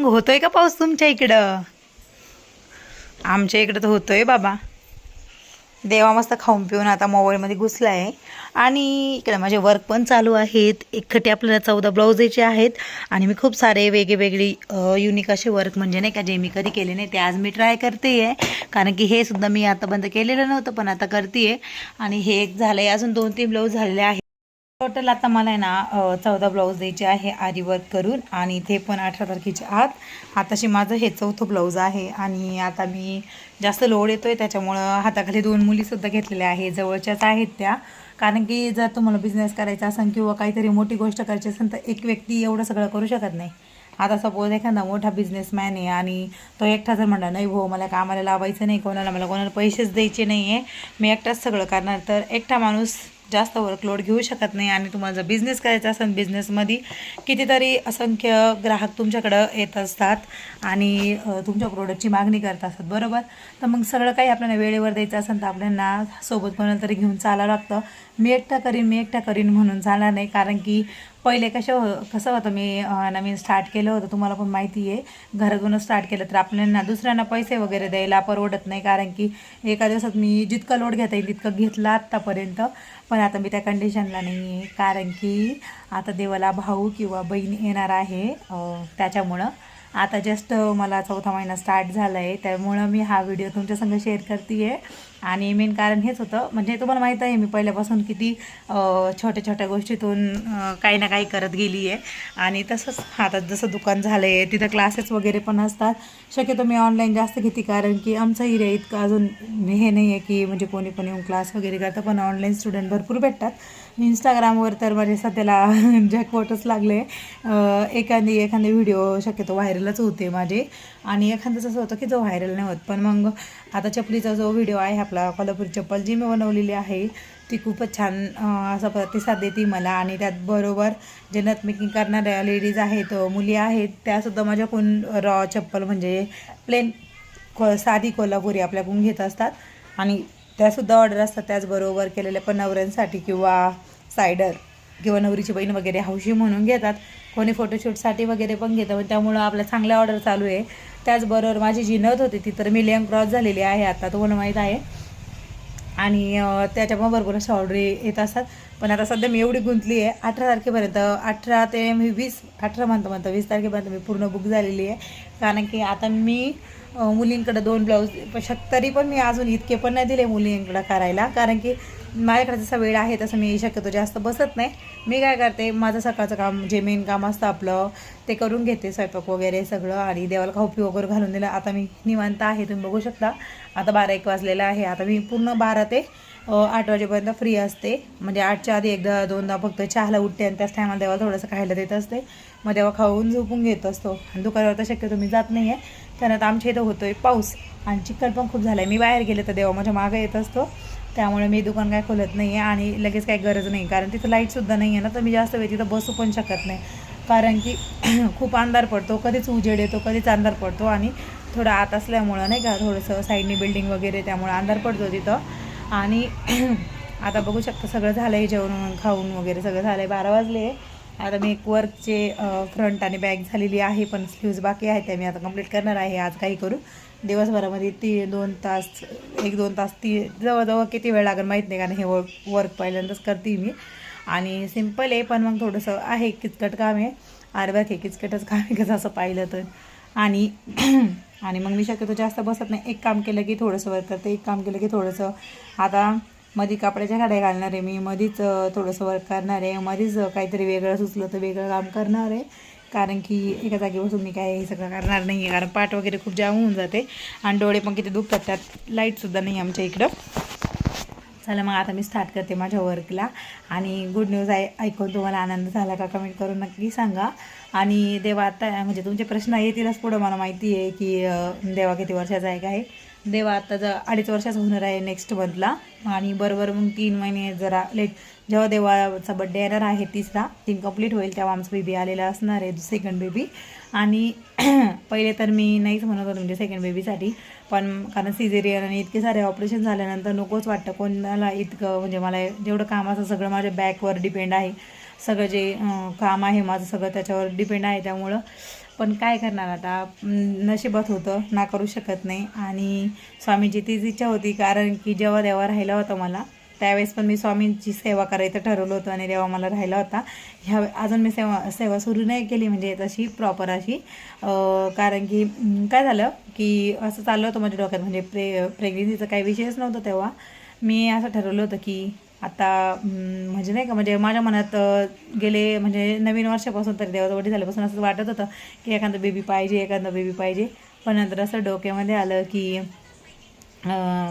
मग होतोय का पाऊस तुमच्या इकडं? आमच्या इकडं तर होतोय बाबा. देवा मस्त खाऊन पिऊन आता मोबाईलमध्ये घुसला आहे आणि इकडे माझे वर्क पण चालू आहेत. एकखटे आपल्याला चौदा ब्लाउजेचे आहेत. आणि मी खूप सारे वेगळेवेगळी युनिक असे वर्क म्हणजे नाही का जे मी कधी केले नाही ते आज मी ट्राय करते आहे कारण की हे सुद्धा मी आता बंद केलेलं नव्हतं पण आता करते आहे आणि हे एक झालं आहे अजून दोन तीन ब्लाऊज झालेले आहेत. टोटल आता मला आहे ना चौदा ब्लाऊज द्यायचे आहे आरी वर्क करून आणि ते पण अठरा तारखेच्या आत. आताशी माझं हे चौथं ब्लाऊज आहे आणि आता मी जास्त लोड येतो आहे त्याच्यामुळं हाताखाली दोन मुलीसुद्धा घेतलेल्या आहे जवळच्याच आहेत त्या. कारण की जर तुम्हाला बिझनेस करायचा असेल किंवा काहीतरी मोठी गोष्ट करायची असेल तर एक व्यक्ती एवढं सगळं करू शकत नाही. आता सपोज एखादा मोठा बिझनेसमॅन आहे आणि तो एकटा जर म्हणला नाही भाऊ मला कामाला लावायचं नाही कोणाला मला कोणाला पैसेच द्यायचे नाही आहे मी एकटाच सगळं करणार. तर एकटा माणूस जास्त वर्कलोड घेऊ शकत नाही आणि तुम्हाला जर बिझनेस करायचा असेल बिझनेसमध्ये कितीतरी असंख्य ग्राहक तुमच्याकडं येत असतात आणि तुमच्या प्रोडक्टची मागणी करत असतात बरोबर? तर मग सगळं काही आपल्याला वेळेवर द्यायचं असेल तर आपल्याला सोबत कोणाला तरी घेऊन चालावं लागतं. मी एकटा करीन मी एकटा करीन म्हणून चालणार नाही कारण की पहिले कसं हो कसं होतं मी नवीन स्टार्ट केलं होतं तुम्हाला पण माहिती आहे. घरातूनच स्टार्ट केलं तर आपल्याला दुसऱ्यांना पैसे वगैरे द्यायला परवडत नाही कारण की एका दिवसात मी जितकं लोड घेता येईल तितकं घेतलं आत्तापर्यंत. पण आता मी त्या कंडिशनला नाही आहे कारण की आता देवाला भाऊ किंवा बहीण येणार आहे त्याच्यामुळं. आता जस्ट मला चौथा महिना स्टार्ट झाला आहे त्यामुळं मी हा व्हिडिओ तुमच्यासंग शेअर करते आहे आणि मेन कारण हेच होतं म्हणजे तुम्हाला माहीत आहे मी पहिल्यापासून किती छोट्या छोट्या गोष्टीतून काही ना काही करत गेली आहे आणि तसंच आता जसं दुकान झालं आहे तिथं क्लासेस वगैरे पण असतात. शक्यतो मी ऑनलाईन जास्त घेते कारण की आमचा एरिया इतकं अजून हे नाही आहे की म्हणजे कोणी पण येऊन क्लास वगैरे करतं पण ऑनलाईन स्टुडंट भरपूर भेटतात. इंस्टाग्रामवर तर माझे सध्याला जॅकपॉटच लागले. एखादी एखादी व्हिडिओ शक्यतो व्हायरलच होते माझे. आणि एखादंच असं होतं की जो व्हायरल नाही होत. पण मग आता चपलीचा जो व्हिडिओ आहे आपला कोल्हापूर चप्पल जी मी बनवलेली आहे ती खूपच छान असा प्रतिसाद देते मला. आणि त्याचबरोबर जे नथमेकिंग करणाऱ्या लेडीज आहेत मुली आहेत त्यासुद्धा माझ्याकडून रॉ चप्पल म्हणजे प्लेन को साधी कोल्हापुरी आपल्याकडून घेत असतात. आणि त्यासुद्धा ऑर्डर असतात त्याचबरोबर केलेल्या पण नवऱ्यांसाठी किंवा सायडर किंवा नवरीची बहीण वगैरे हौशी म्हणून घेतात. कोणी फोटोशूटसाठी वगैरे पण घेतं. पण त्यामुळं आपल्या चांगल्या ऑर्डर चालू आहे. त्याचबरोबर माझी जी नथ होती ती तर मिलियन क्रॉस झालेली आहे आता तुम्हाला माहीत आहे. आणि अं, त्याच्यामुळे भरपूर अशा ऑर्डर येत असतात. पण आता सध्या मी एवढी गुंतली आहे. अठरा तारखेपर्यंत अठरा ते मी वीस अठरा म्हणतो म्हणतो वीस तारखेपर्यंत मी पूर्ण बुक झालेली आहे. कारण की आता मी मुलींकडं दोन ब्लाऊज शक तरी पण मी अजून इतके पण नाही दिले मुलींकडं करायला. कारण की माझ्याकडे जसा वेळ आहे तसं मी शक्यतो जास्त बसत नाही. मी काय करते माझं सकाळचं काम जे मेन काम असतं आपलं ते करून घेते स्वयंपाक वगैरे सगळं. आणि देवाला खाऊपी वगैरे घालून दिलं. आता मी निवांत आहे तुम्ही बघू शकता. आता बारा एक वाजलेला आहे. आता मी पूर्ण बारा ते आठ वाजेपर्यंत फ्री असते. म्हणजे आठच्या आधी एकदा दोनदा फक्त चहाला उठते आणि त्याच टायमाला देवाला थोडंसं खायला देत असते. मग तेव्हा खाऊन झोपून घेत असतो. आणि दुकानावर तर शक्यतो मी जात नाही आहे त्यानंतर आमच्या इथं होतोय पाऊस. आणि चिखल पण खूप झाला आहे मी बाहेर गेले तर देवा माझ्या मागं येत असतो. त्यामुळे मी दुकान काय खोलत नाही आहे आणि लगेच काही गरज नाही. कारण तिथं लाईटसुद्धा नाही आहे ना तर मी जास्त वेळ तिथं बसू पण शकत नाही. कारण की खूप अंधार पडतो. कधीच उजेड येतो कधीच अंधार पडतो. आणि थोडं आत असल्यामुळं नाही का थोडंसं साईडनी बिल्डिंग वगैरे त्यामुळे अंधार पडतो तिथं. आणि आता बघू शकता सगळं झालं आहे जेवण खाऊन वगैरे सगळं झालं आहे बारा वाजले. आता मी एक वर्कचे फ्रंट आणि बॅग झालेली आहे पण स्लीव्ज बाकी आहे त्या मी आता कंप्लीट करणार आहे आज काही करू. दिवसभरामध्ये ती दोन तास एक दोन तास ती जवळजवळ किती वेळ लागेल माहीत नाही कारण हे वर्क वर्क पहिल्यांदाच करते मी. आणि सिंपल आहे पण मग थोडंसं आहे किचकट काम आहे. अर्ध्यात हे किचकटच काम आहे कसं असं पाहिलं तर. आणि आणि मग मी शक्यतो जास्त बसत नाही. एक काम केलं की थोडंसं वर्क करते एक काम केलं की थोडंसं. आता मधी कापडाच्या गाड्या घालणार आहे मी मधीच थोडंसं वर्क करणार आहे मधीच काहीतरी वेगळं सुचलं तर वेगळं काम करणार. आहे कारण की एका जागी बसून मी काय हे सगळं करणार नाही आहे कारण पाठ वगैरे खूप जाम होऊन जाते. आणि डोळे पण किती दुखतात त्यात लाईटसुद्धा नाही आमच्या इकडं. चला मग आता मी स्टार्ट करते माझ्या वर्कला आणि गुड न्यूज आहे ऐकून तुम्हाला आनंद झाला का कमेंट करून नक्की सांगा. आणि देवा आता म्हणजे तुमचे प्रश्न येतीलच पुढं मला माहिती आहे की देवा किती वर्षाचा आहे काय? देवा आता जर अडीच वर्षाचा होणार आहे नेक्स्ट मंथला आणि बरोबर मग तीन महिने जरा लेट जेव्हा देवाचा बड्डे येणार आहे तिसरा तीन कंप्लीट होईल तेव्हा आमचं बेबी आलेला असणार आहे सेकंड बेबी आणि पहिले तर मी नाहीच म्हणत होतो म्हणजे सेकंड बेबीसाठी पण कारण सिझेरियन आणि इतके सारे ऑपरेशन झाल्यानंतर नकोच वाटतं. कोणाला इतकं म्हणजे मला जेवढं काम असं सगळं माझ्या बॅकवर डिपेंड आहे. सगळं जे काम आहे माझं सगळं त्याच्यावर डिपेंड आहे त्यामुळं. पण काय करणार आता? नशिबात होतं. ना करू शकत नाही. आणि स्वामीची तीच इच्छा होती कारण की जेव्हा देवा राहिला होता मला त्यावेळेस पण मी स्वामींची सेवा करायचं ठरवलं होतं आणि देवा मला राहिला होता. ह्या अजून मी सेवा सेवा सुरू नाही केली म्हणजे तशी प्रॉपर अशी कारण की काय झालं की असं चाललं होतं माझ्या डोक्यात. म्हणजे प्रे प्रेग्नेन्सीचा काही विषयच नव्हता तेव्हा. मी असं ठरवलं होतं की आता म्हणजे नाही का म्हणजे माझ्या मनात गेले म्हणजे नवीन वर्षापासून तरी देवाचं वडील झाल्यापासून असं वाटत होतं की एखादं बेबी पाहिजे एखादं बेबी पाहिजे. पण नंतर असं डोक्यामध्ये आलं की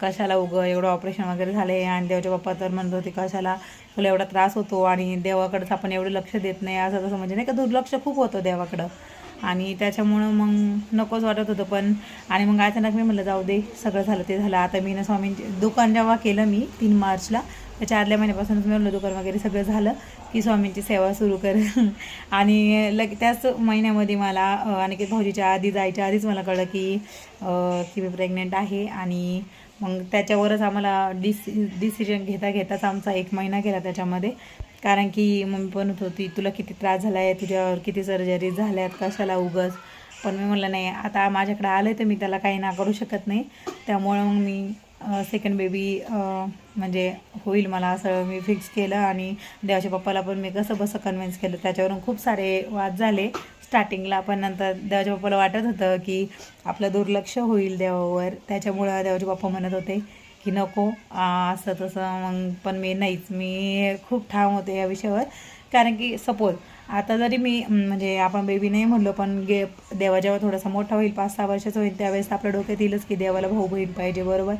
कशाला उगं एवढं ऑपरेशन वगैरे झाले? आणि देवाच्या पप्पा तर म्हणत होते कशाला तुला एवढा त्रास होतो आणि देवाकडंच आपण एवढं लक्ष देत नाही. असं तसं म्हणजे नाही का दुर्लक्ष खूप होतं देवाकडं. आणि त्याच्यामुळं मग नकोच वाटत होतं पण आणि मग अचानक मी म्हटलं जाऊ दे सगळं झालं ते झालं. आता मी ना स्वामींचे दुकान जेव्हा केलं मी तीन मार्चला त्याच्या आदल्या महिन्यापासूनच मी लोदुकर वगैरे सगळं झालं की स्वामींची सेवा सुरू कर आणि लग त्याच महिन्यामध्ये मला अं, अनिकेत भाऊजीच्या आधी जायच्या आधीच मला कळलं की की मी प्रेग्नेंट आहे आणि मग त्याच्यावरच आम्हाला डिसि डिसिजन घेता घेताच आमचा एक महिना गेला त्याच्यामध्ये. कारण की मम्मी पण म्हणत होती तुला किती त्रास झाला आहे तुझ्यावर किती सर्जरी झाल्यात? कशाला उगस? पण मी म्हणलं नाही आता माझ्याकडे आलं आहे तर मी त्याला काही ना करू शकत नाही. त्यामुळं मग मी सेकंड बेबी म्हणजे होईल मला असं मी फिक्स केलं आणि देवाच्या पप्पाला पण मी कसं बसं कन्व्हिन्स केलं त्याच्यावरून खूप सारे वाद झाले. स्टार्टिंगला पण नंतर देवाच्या पप्पाला वाटत होतं की आपलं दुर्लक्ष होईल देवावर. त्याच्यामुळं देवाचे पप्पा म्हणत होते की नको असं तसं. मग पण मी नाहीच मी खूप ठाम होते या विषयावर. कारण की सपोज आता जरी मी म्हणजे आपण बेबी नाही म्हणलो पण गे देवा जेव्हा थोडासा मोठा होईल पाच सहा वर्षाचा होईल त्यावेळेस आपल्या डोक्यात येईलच की देवाला भाऊ बहीण पाहिजे बरोबर?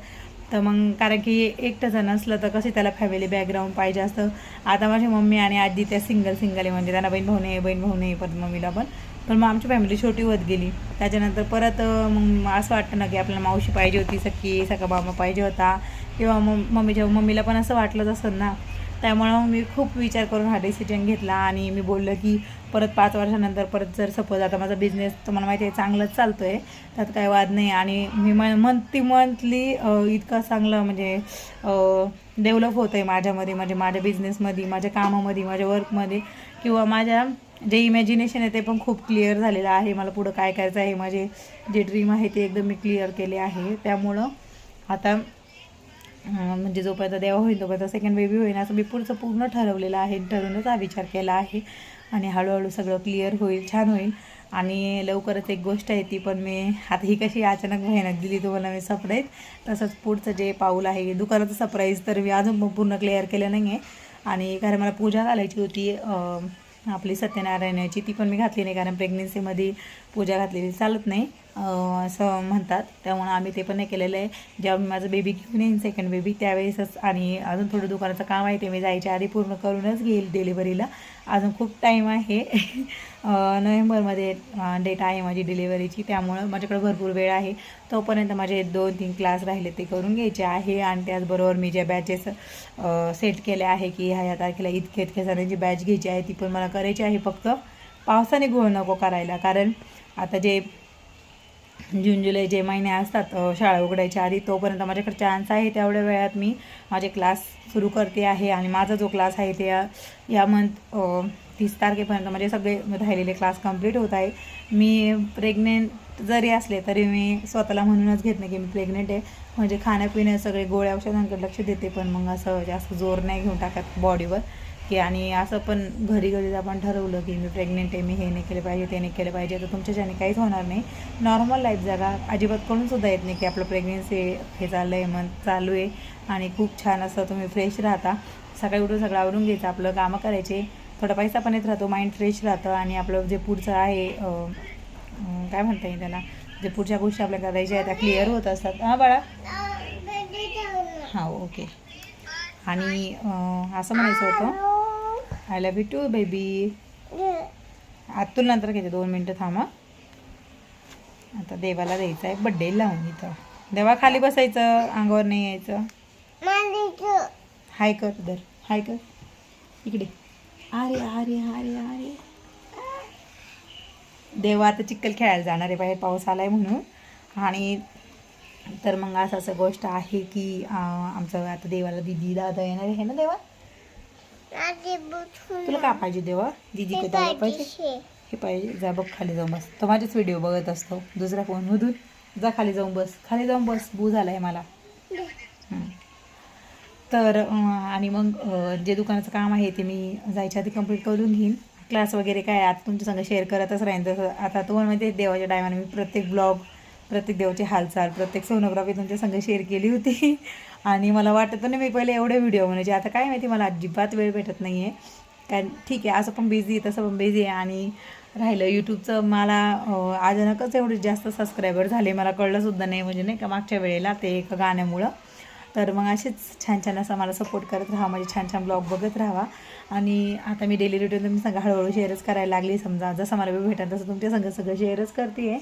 तर मग कारण की एकटं जण असलं तर कसं त्याला फॅमिली बॅकग्राऊंड पाहिजे असतं. आता माझी मम्मी आणि आजी त्या सिंगल सिंगल आहे म्हणजे त्यांना बहीण भाऊ नाही बहीण भाऊ नाही परत मम्मीला पण. पण मग आमची फॅमिली छोटी होत गेली. त्याच्यानंतर परत मग असं वाटतं ना की आपल्याला मावशी पाहिजे होती सखी सखा मामा पाहिजे होता. किंवा मग मम्मीच्या मम्मीला पण असं वाटलंच असेल ना त्यामुळं मग मी खूप विचार करून हा डिसिजन घेतला आणि मी बोललं की परत पाच वर्षानंतर परत जर सपोज आता माझा बिझनेस तुम्हाला माहिती आहे चांगलंच चालतो आहे त्यात काही वाद नाही. आणि मी म मंथली मंथली इतकं चांगलं म्हणजे डेव्हलप होतं आहे माझ्यामध्ये म्हणजे माझ्या बिझनेसमध्ये माझ्या कामामध्ये माझ्या वर्कमध्ये किंवा माझ्या जे इमॅजिनेशन आहे ते पण खूप क्लिअर झालेलं आहे. मला पुढं काय करायचं आहे माझे जे ड्रीम आहे ते एकदम मी क्लिअर केले आहे. त्यामुळं आता म्हणजे जोपर्यंत देवा होईल तोपर्यंत सेकंड बेबी होईल असं मी पुढचं पूर्ण ठरवलेलं आहे. ठरवूनच हा विचार केला आहे. आणि हळूहळू सगळं क्लिअर होईल छान होईल. आणि लवकरच एक गोष्ट आहे ती पण मी आता ही कशी अचानक मेहनत दिली तुम्हाला मी सरप्राईज तसंच पुढचं जे पाऊल आहे दुकानाचं सरप्राईज तर मी अजून पूर्ण क्लिअर केलं नाही आहे आणि कारण मला पूजा घालायची होती आपली सत्यनारायणाची ती पण मी घातली नाही कारण प्रेग्नेन्सीमध्ये पूजा घातलेली चालत नाही. असं म्हणतात. त्यामुळं आम्ही ते पण नाही केलेलं आहे. जेव्हा मी माझं बेबी घेऊन येईन सेकंड बेबी त्यावेळेसच आणि अजून थोडं दुकानाचं काम आहे ते मी जायच्या आधी पूर्ण करूनच घेईल डिलिव्हरीला अजून खूप टाईम आहे. नोव्हेंबरमध्ये डेट आहे माझी डिलिव्हरीची त्यामुळं माझ्याकडे भरपूर वेळ आहे. तोपर्यंत माझे दोन तीन क्लास राहिले ते करून घ्यायचे आहे. आणि त्याचबरोबर मी ज्या बॅचेस सेट केल्या आहे की ह्या ह्या तारखेला इतके इतके जणांची बॅच घ्यायची आहे ती पण मला करायची आहे. फक्त पावसाने घोळ नको करायला. कारण आता जे जून जुलै जे महिने असतात शाळा उघडायच्या आधी तोपर्यंत माझ्याकडे चान्स आहे तेवढ्या वेळात मी माझे क्लास सुरू करते आहे आणि माझा जो क्लास आहे ते या- मंथ तीस तारखेपर्यंत म्हणजे सगळे राहिलेले क्लास कंप्लीट होत आहे. मी प्रेग्नेंट जरी असले तरी मी स्वतःला म्हणूनच घेत नाही की मी प्रेग्नेंट आहे. म्हणजे खाण्यापिण्या सगळे गोळ्या औषधांकडे लक्ष देते पण मग असं जास्त जोर नाही घेऊन टाकत बॉडीवर की आणि असं पण घरी घरी आपण ठरवलं की मी प्रेग्नेंट आहे मी हे नाही केलं पाहिजे ते नाही केलं पाहिजे तर तुमच्याच्याने काहीच होणार नाही. नॉर्मल लाईफ जगा अजिबात करूनसुद्धा येत नाही की आपलं प्रेग्नेन्सी हे चाललं आहे मग चालू आहे. आणि खूप छान असं तुम्ही फ्रेश राहता. सकाळी उठून सगळं आवरून घ्यायचं आपलं कामं करायचे. थोडा पैसा पण येत राहतो माइंड फ्रेश राहतं. आणि आपलं जे पुढचं आहे काय म्हणता येईल त्याला? जे पुढच्या गोष्टी आपल्या करायच्या आहेत त्या क्लिअर होत असतात. हां बाळा? हां ओके. आणि असं म्हणायचं होतं. I love you too baby आतून नंतर घ्यायचे दोन मिनटं थांबा. आता देवाला द्यायचं आहे बड्डे लावून इथं. देवा खाली बसायचं अंगावर नाही यायचं. हाय कर दर हाय कर. इकडे. अरे अरे अरे अरे देवा आता चिक्कल खेळायला जाणार आहे बाहेर पाऊस आला आहे म्हणून. आणि तर मग असं असं गोष्ट आहे की आमचं आता देवाला दिदी दादा येणार आहे ना देवा? तुला का पाहिजे देवा? दिदी का दादा पाहिजे हे पाहिजे. जा बघ खाली जाऊन बस. तो माझेच व्हिडिओ बघत असतो. दुसऱ्या फोनमधून जा खाली जाऊन बस. खाली जाऊन बस. बू झाला आहे मला. तर आणि मग जे दुकानाचं काम आहे ते मी जायच्या आधी कंप्लीट करून घेईन. क्लास वगैरे काय आता तुमच्या संग शेअर करतच राहीन. तसं आता तुम्हाला देवाच्या टायमाने मी प्रत्येक ब्लॉग प्रत्येक देवाची हालचाल प्रत्येक सोनोग्राफी तुमच्या संग शेअर केली होती. आणि मला वाटत नाही मी पहिले एवढे व्हिडिओ बनायचे. आता काय माहिती मला अजिबात वेळ भेटत नाही आहे कारण ठीक आहे असं पण बिझी आहे तसं पण बिझी आहे. आणि राहिलं यूट्यूबचं मला अचानकच एवढे जास्त सबस्क्रायबर झाले. मला कळलंसुद्धा नाही म्हणजे नाही का मागच्या वेळेला ते एका गाण्यामुळं. तर मग असेच छान छान असं मला सपोर्ट करत राहा म्हणजे छान छान ब्लॉग बघत राहा. आणि आता मी डेली रुटीन तुम्ही सांगा हळूहळू शेअरच करायला लागली. समजा जसं मला वेळ भेटेल तसं तुमच्या संग सगळं शेअरच करते आहे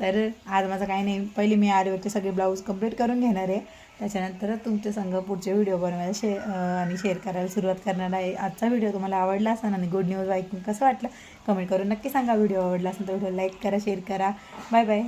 तर आज माझं काही नाही पहिले मी आर्यवरचे सगळे ब्लाऊज कंप्लीट करून घेणार आहे. त्याच्यानंतर तुमच्या संग पुढचे व्हिडिओ बनवायला शे आणि शेअर करायला सुरुवात करणार आहे. आजचा व्हिडिओ तुम्हाला आवडला असेल आणि गुड न्यूज ऐकून कसं वाटलं कमेंट करून नक्की सांगा. व्हिडिओ आवडला असेल तर व्हिडिओ लाईक करा शेअर करा. Bye bye